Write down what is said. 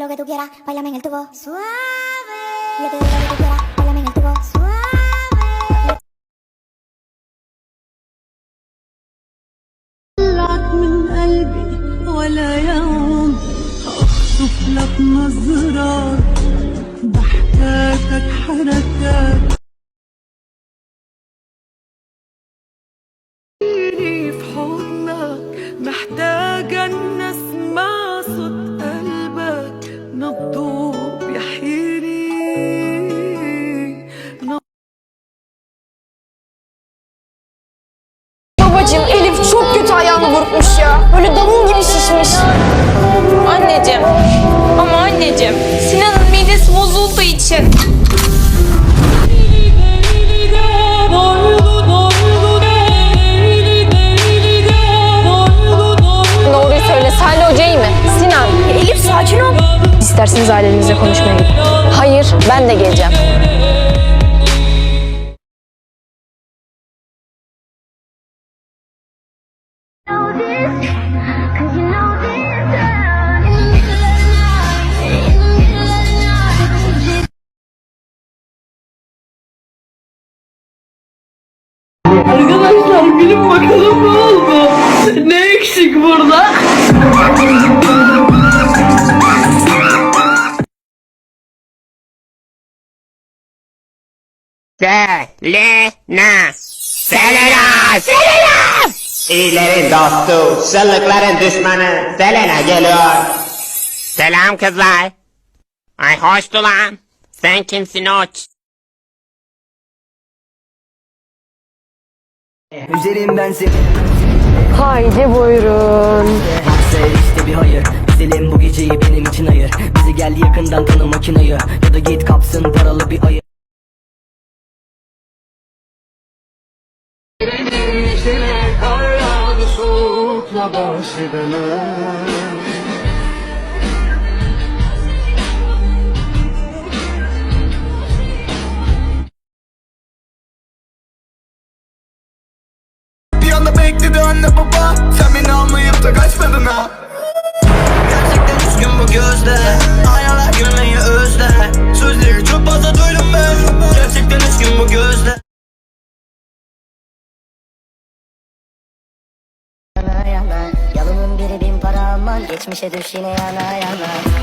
lo que tú quieras, bailame en el tubo. Suave. Yo te doy lo que tú quieras, bailame en el tubo. Suave. طلعت محتاجة Babacım Elif çok kötü ayağını burkmuş ya. Böyle davul gibi şişmiş. Anneciğim. Ama anneciğim. Sinan'ın midesi bozulduğu için. Doğruyu söyle. Salih Hoca iyi mi? Sinan. Elif sakin ol. İsterseniz ailenizle konuşmaya gidin. Hayır ben de geleceğim. Arkadaşlar gülün bakalım ne oldu? Ne eksik burada? Selena. Selena. Selena. İyilerin dostu, sırlıkların düşmanı Selena geliyor. Selam kızlar. Ay hoş lan. Sen kimsin oç? Üzerimden seni Haydi buyurun. Sev işte bir hayır Güzelim bu geceyi benim için ayır Bizi gel yakından tanı makinayı Ya da git kapsın paralı bir ayı Bir anda bekledi anne baba. Sen beni almayıp da kaçmadın ha Geçmişe düş yine yana yana